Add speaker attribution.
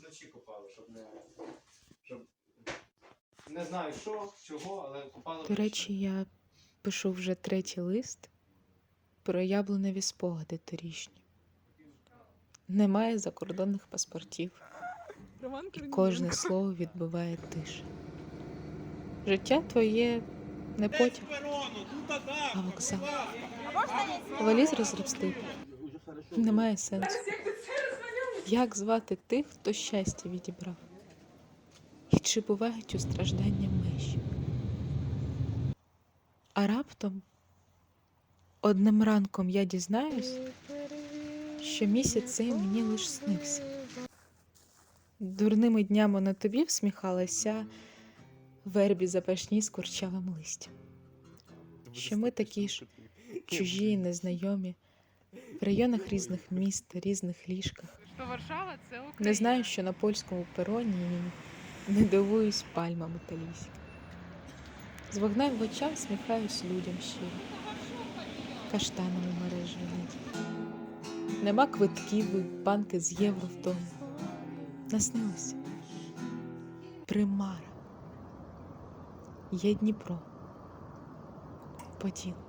Speaker 1: вночі копали, щоб не. Щоб... Не знаю що, чого, але копали.
Speaker 2: До речі, я пишу вже третій лист про яблуневі спогади торішні. Немає закордонних паспортів, і кожне слово відбиває тиша. Життя твоє не потяг, а вокзал. Валіз розростив. Немає сенсу. Як звати тих, хто щастя відібрав? І чи бувають у страждання межі? А раптом одним ранком я дізнаюсь, що місяць цей мені лиш снився. Дурними днями на тобі всміхалася вербі запашні з курчавим листям. Що ми такі ж чужі і незнайомі в районах різних міст, різних ліжках. Не знаю, що на польському пероні не дивуюсь пальмами та лісі. З вогнем в очах сміхаюсь людям щиро, каштанами мережі ледь. Нема квитків і банки з євро вдома. Наснилося. Примара. Є Дніпро. Поділ.